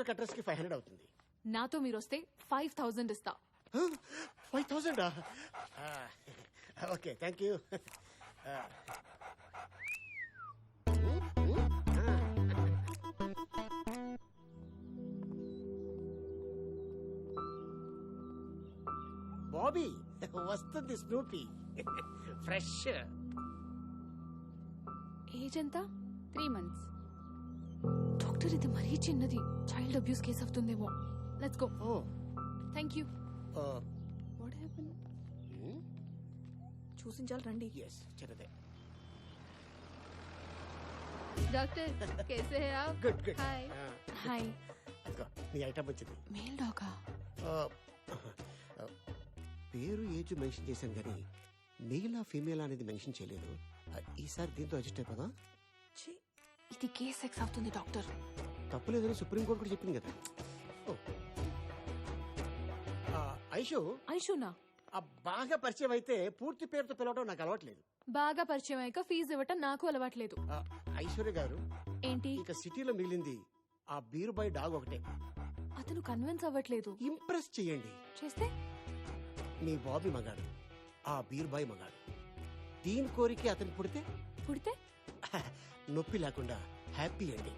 ఒక్కొక్క అడ్రస్కి five hundred అవుతుంది. నాతో మీరు వస్తే ఫైవ్ థౌజండ్ ఇస్తా. Five thousand okay thank you. Bobby వస్తుంది స్నూపీ. ఫ్రెష్. ఏజ్ ఎంత? Three months. డాక్టర్ ఇది మరీ చిన్నది. చైల్డ్ అబ్యూస్ కేసు అవుతుందేమో let's go oh thank you what happen చూసించాలి రండి ఎస్ చిన్నదే డాక్టర్ कैसे हैं आप గుడ్ గుడ్ హాయ్ హాయ్ అదిగో నీ ఐటమ్ వచ్చింది మేల్ డాగా ఆ, ఆ, పేరు ఏజ్ మెన్షన్ చేశాను కానీ మెయిలా ఫీమేల్ అనేది మెన్షన్ చేయలేదు ఆ, ఈసారి దీంతో అడ్జస్ట్ అయిపోదా ఇది కేస్ సెక్స్ అవుతుంది డాక్టర్ తప్పులేదని సుప్రీంకోర్టు కూడా చెప్పింది కదా. ఐషు? ఐషునా? బాగా పరిచయం అయితే పూర్తి పేరుతో పిలవడం నాకు అలవాట్లేదు. బాగా పరిచయం అయ్యాక ఫీజు ఇవ్వటం నాకు అలవాట్లేదు. ఐశ్వర్య గారు ఏంటి? ఇక సిటీలో మిగిలింది ఆ బీరుబాయ్ డాగ్ ఒకటే. అతను కన్విన్స్ అవ్వట్లేదు. ఇంప్రెస్ చేయండి. చేస్తే? మీ బాబీ మగాడు ఆ బీరుబాయ్ మగాడు. దీని కోరిక అతనికి పుడితే? పుడితే? నొప్పి లేకుండా హ్యాపీ అండి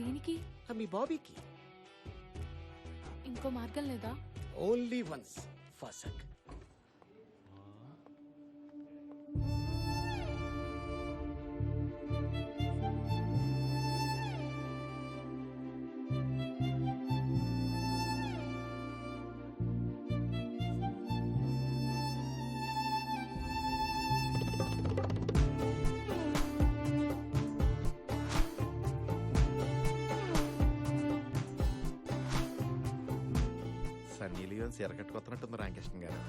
దేనికి? మీ బాబీకి. ఇంకో మార్గం లేదా? ఓన్లీ వన్స్ ఫసక్. లియోన్ సిరకట్టుకొస్తున్నట్టుంది రామకృష్ణ గారు.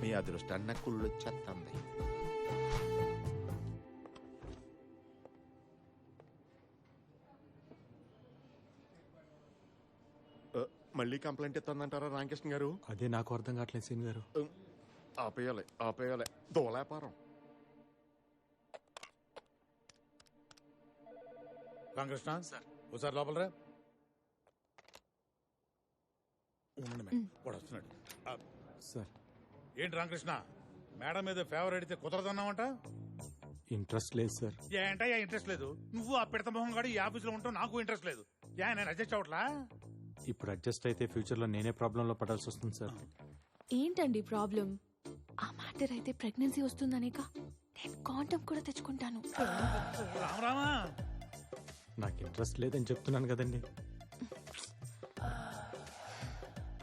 మీ అదృష్టాన్ని నాకు కుళ్ళు వచ్చేస్తుంది మళ్ళీ కంప్లైంట్ ఇస్తుందంటారా రామకృష్ణ గారు? అదే నాకు అర్థం కావట్లేదు సీన్ గారు. ఆపేయాలి ఆపేయాలి. దోలాపారం. రామకృష్ణ సార్. ఒకసారి లోపల రా ఉండండి మేడం. వాడు వస్తున్నాడు. ఆ, సార్. ఏంటి రామకృష్ణ? మేడం మీద ఫేవర్ అడిగితే కుదరదన్నావంట? ఇంట్రెస్ట్ లేదు సార్. ఏంటయ్యా ఇంట్రెస్ట్ లేదు? నువ్వు ఆ పిడత మొహం గాడు ఈ ఆఫీసులో ఉంటావు నాకు ఇంట్రెస్ట్ లేదు. ఏ నేను అడ్జస్ట్ అవట్లా ఇప్పుడు అడ్జస్ట్ అయితే ఫ్యూచర్లో నేనే ప్రాబ్లం లో పడాల్సి వస్తుంది సార్. ఏంటండి ప్రాబ్లం ఆ మ్యాటర్ అయితే ప్రెగ్నెన్సీ వస్తుందనేక నేను కాంటమ్ కూడా తెచ్చుకుంటాను. రామరామా నాకు ఇంట్రెస్ట్ లేదని చెప్తున్నాను కదండి.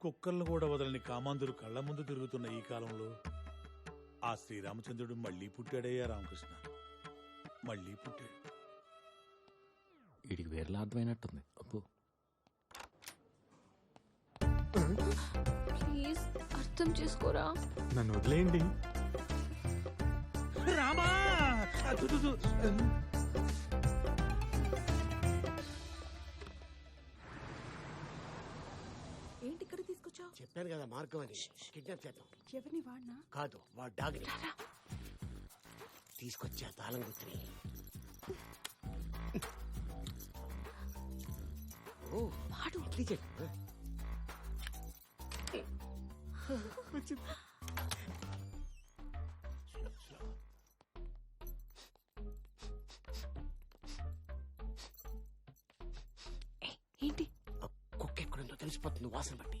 కుక్కర్లు కూడా వదలని కామాంధులు కళ్ళ ముందు తిరుగుతున్న ఈ కాలంలో ఆ శ్రీరామచంద్రుడు మళ్ళీ పుట్టాడయ్యా రామకృష్ణ. మళ్ళీ పుట్టాడు. వీడికి వేరేలా అర్థమైనట్టుంది. అబ్బో. ప్లీజ్ అర్థం చేసుకోరా? నన్ను వదిలేయండి. రామా! చెప్పాను కదా మార్గం అని. కిడ్నాప్ చేద్దాం. ఎవరిని వాడినా? కాదు వాడు డాగ్ తీసుకొచ్చా తాళం గుత్రి ఓ వాడు. ఏయ్, ఏంటి? కుక్క ఎక్కడుందో తెలిసిపోతుంది వాసన బట్టి.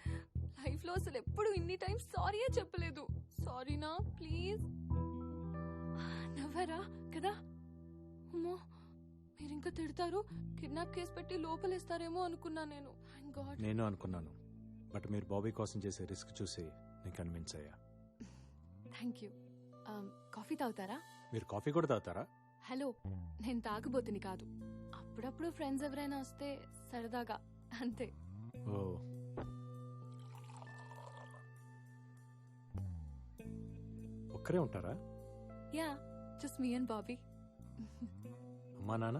times సారీయే చెప్పలేదు. సారీనా ప్లీజ్ నవ్వరా? కదా? అమ్మో మీరు ఇంకా తిడతారు? కిడ్నాప్ కేసు పెట్టి లోపలేస్తారేమో అనుకున్నా నేను. గాడ్ నేను అనుకున్నాను. బట్ మీరు బాబీ కోసం చేసే రిస్క్ చూసి నేను కన్విన్స్ అయ్యా. థ్యాంక్ యూ కాఫీ తాగుతారా? మీరు కాఫీ కూడా తాగుతారా? హలో నేను తాగబోతుని కాదు. అప్పుడప్పుడు ఫ్రెండ్స్ ఎవరైనా వస్తే సరదాగా అంతే. ఓ ఒక్కరే ఉంటారా? Yeah just me and Bobby అమ్మా నాన్న?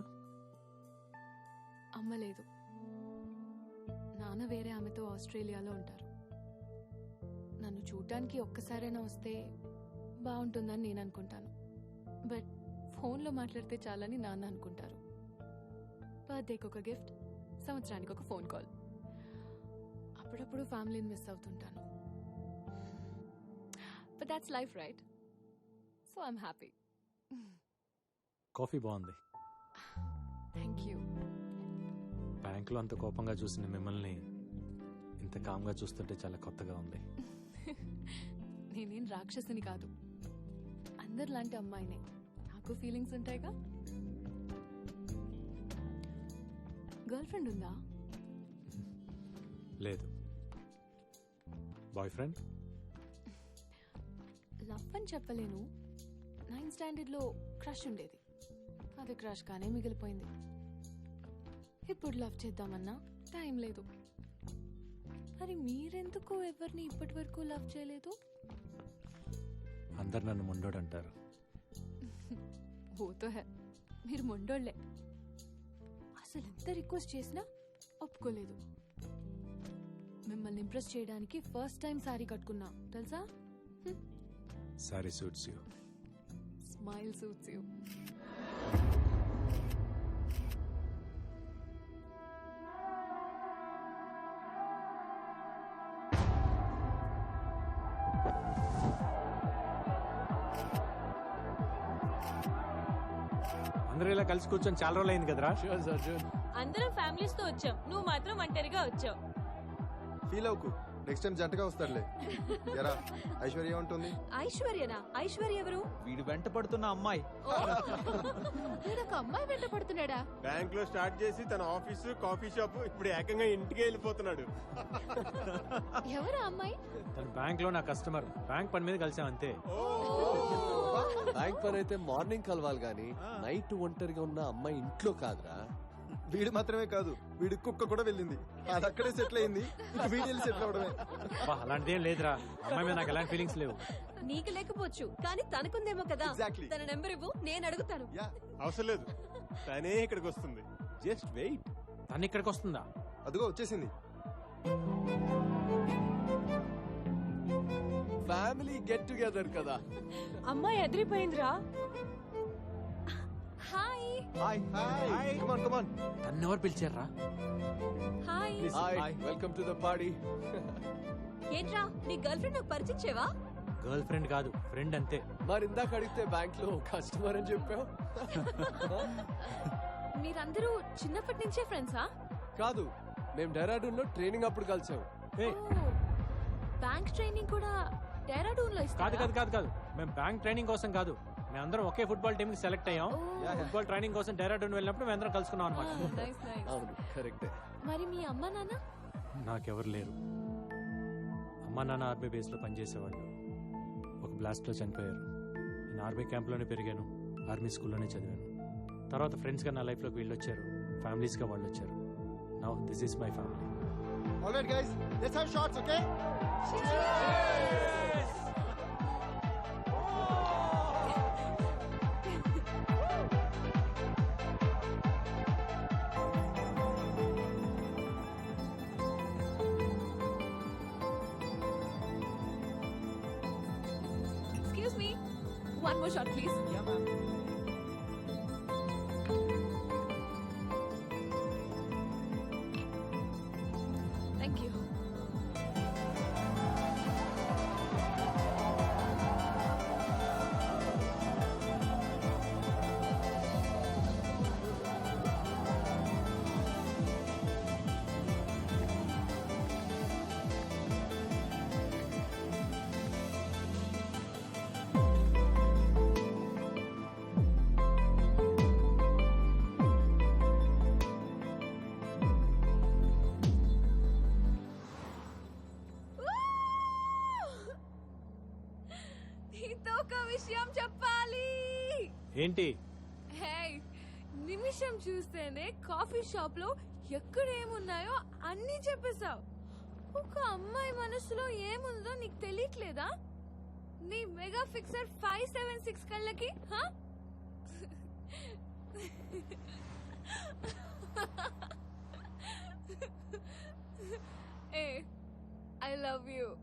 అమ్మ లేదు. నాన్న వేరే ఆమెతో ఆస్ట్రేలియాలో ఉంటారు. నన్ను చూడటానికి ఒక్కసారైనా వస్తే బాగుంటుందని నేను అనుకుంటాను. బట్ ఫోన్లో మాట్లాడితే చాలని నాన్న అనుకుంటారు. బర్త్డేకి ఒక గిఫ్ట్ సంవత్సరానికి ఒక ఫోన్ కాల్. అప్పుడప్పుడు ఫ్యామిలీని miss అవుతుంటాను. But that's life right so I'm happy coffee బాగుంది. థ్యాంక్ యూ బ్యాంకులో అంత కోపంగా చూసిన మిమ్మల్ని ఇంత కామ్గా చూస్తుంటే చాలా కొత్తగా ఉంది. నేనేం రాక్షసుని కాదు. అందరిలాంటి అమ్మాయినే. నాకు ఫీలింగ్స్ ఉంటాయిగా? గర్ల్ ఫ్రెండ్ ఉందా? లేదు. బాయ్ ఫ్రెండ్ లవ్ అని చెప్పలేను. నైన్త్ స్టాండర్డ్లో క్రష్ ఉండేది. అది క్రష్ గానే మిగిలిపోయింది. ఇప్పుడు లవ్ చేద్దామన్నా టైం లేదు. మరి మీరెందుకు ఎవరిని ఇప్పటి వరకు లవ్ చేయలేదు? అందరు నన్ను ముండోడు అంటారు. ఓతో హే మీరు మొండోళ్ళే. అసలు ఎంత రిక్వెస్ట్ చేసినా ఒప్పుకోలేదు. మిమ్మల్ని ఇంప్రెస్ చేయడానికి ఫస్ట్ టైం సారీ కట్టుకున్నా తెలుసా? Sari suits you. Smile suits you అందరూ ఇలా కలిసి కూర్చొని చాలా రోజులు అయింది కదరా అందరం ఫ్యామిలీస్తో వచ్చాం. నువ్వు మాత్రం ఒంటరిగా వచ్చావు. ఫీల్ అవుకు. నెక్స్ట్ టైం జంటగా వస్తాడులే. ఎరా ఐశ్వర్య ఉంటుంది? ఐశ్వర్యనా? ఐశ్వర్య ఎవరు? వీడు వెంట పడుతున్న అమ్మాయి. ఒక అమ్మాయి వెంట పడుతున్నాడా? బ్యాంక్లో స్టార్ట్ చేసి తన ఆఫీసు కాఫీ షాప్ ఇప్పుడు ఏకంగా ఇంటికి వెళ్ళిపోతున్నాడు. ఎవరు అమ్మాయి? తన బ్యాంక్లో నా కస్టమర్. బ్యాంక్ పని మీద కలిసాం అంతే. బ్యాంక్ పని అయితే మార్నింగ్ కలవాలి గాని నైట్ ఒంటరిగా ఉన్న అమ్మాయి ఇంట్లో కాదురా. వీడు మాత్రమే కాదు వీడి కుక్క కూడా వెళ్ళింది. అది అక్కడే సెటిల్ అయింది. ఇక వీడి వెళ్ళి సెటిల్ అవడమే అబ్బా, అలాంటిదేం లేదురా. అమ్మాయి మీద నాకు ఎలాంటి ఫీలింగ్స్ లేవు. నీకు లేకపోవచ్చు కానీ తనకుందేమో కదా. Exactly. తన నెంబర్ ఇవ్వు నేను అడుగుతాను. యా అవసరం లేదు. తనే ఇక్కడికి వస్తుంది. జస్ట్ వెయిట్ తను ఇక్కడికి వస్తుందా? అదిగో వచ్చేసింది. ఫ్యామిలీ గెట్ టుగెదర్ కదా. అమ్మాయి ఎదిరిపోయిందిరా hi hi hi come on come on తను ఎవరు పిలిచారా? Hi hi welcome to the party ఏంట్రా నీ గర్ల్ ఫ్రెండ్ నాకు పరిచయం చేయవా గర్ల్ ఫ్రెండ్ కాదు ఫ్రెండ్ అంతే. మరి ఇందాక అడిగితే బ్యాంక్లో కస్టమర్ అని చెప్పావు. మీరందరూ చిన్నప్పటి నుంచే ఫ్రెండ్సా కాదు మేము డెరాడూన్లో ట్రైనింగ్ అప్పుడు కలిసాం. బ్యాంక్ ట్రైనింగ్ కూడా డెరాడూన్లో కాదు కాదు కాదు కాదు. మేము బ్యాంక్ ట్రైనింగ్ కోసం కాదు. మేమందరం ఒకే ఫుట్బాల్ టీమ్కి సెలెక్ట్ అయ్యాం. ఫుట్బాల్ ట్రైనింగ్ కోసం డెరాడూన్ వెళ్ళినప్పుడు మేమందరం కలుసుకున్నాం అనమాట అవును కరెక్టే మరి మీ అమ్మ నాన్న? నాకెవరు లేరు. అమ్మా నాన్న ఆర్మీ బేస్లో పనిచేసేవాళ్ళు. ఒక బ్లాస్ట్లో చనిపోయారు. నేను ఆర్మీ క్యాంప్లోనే పెరిగాను. ఆర్మీ స్కూల్లోనే చదివాను. తర్వాత ఫ్రెండ్స్గా నా లైఫ్లోకి వీళ్ళు వచ్చారు ఫ్యామిలీస్గా వాళ్ళు వచ్చారు now this is my family all right guys let's have shots Excuse me. One more shot, please. Yeah, ma'am. ఏంటి? హే నిమిషం చూస్తేనే కాఫీ షాప్లో ఎక్కడ ఏమున్నాయో అన్నీ చెప్పేశావు. ఒక అమ్మాయి మనసులో ఏముందో నీకు తెలియట్లేదా? నీ mega fixer five seven six కళ్ళకి హా? A I love you.